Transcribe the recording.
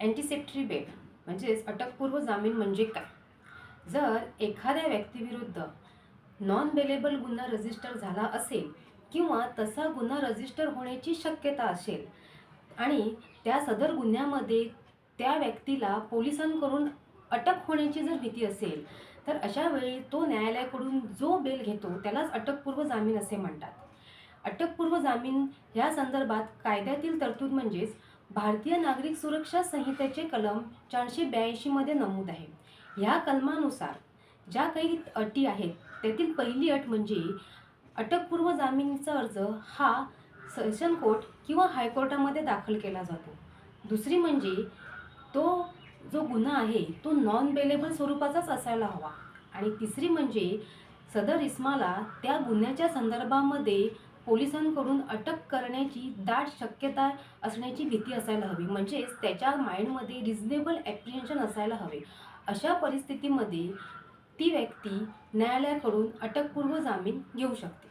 अँटीसेप्टरी bell म्हणजेच अटकपूर्व जामीन म्हणजे काय? जर एखाद्या व्यक्तीविरुद्ध नॉन बेलेबल गुन्हा रजिस्टर झाला असेल किंवा तसा गुन्हा रजिस्टर होण्याची शक्यता असेल आणि त्या सदर गुन्ह्यामध्ये त्या व्यक्तीला पोलिसांकडून अटक होण्याची जर भीती असेल तर अशा वेळी तो न्यायालयाकडून जो बेल घेतो त्यालाच अटकपूर्व जामीन असे म्हणतात. अटकपूर्व जामीन ह्या संदर्भात कायद्यातील तरतूद म्हणजेच भारतीय नागरिक सुरक्षा संहितेचे कलम चारशे ब्याऐंशीमध्ये नमूद आहे. ह्या कलमानुसार ज्या काही अटी आहेत त्यातील पहिली अट म्हणजे अटकपूर्व जामिनीचा अर्ज हा सेशन कोर्ट किंवा हायकोर्टामध्ये दाखल केला जातो. दुसरी म्हणजे तो जो गुन्हा आहे तो नॉन बेलेबल स्वरूपाचाच असायला हवा. आणि तिसरी म्हणजे सदर इस्माला त्या गुन्ह्याच्या संदर्भामध्ये पोलिसांकडून अटक करण्याची दाट शक्यता असण्याची भीती असायला हवी. म्हणजेच त्याच्या माइंडमध्ये रिझनेबल ॲप्रिहेन्शन असायला हवे. अशा परिस्थितीमध्ये ती व्यक्ती न्यायालयाकडून अटकपूर्व जामीन घेऊ शकते.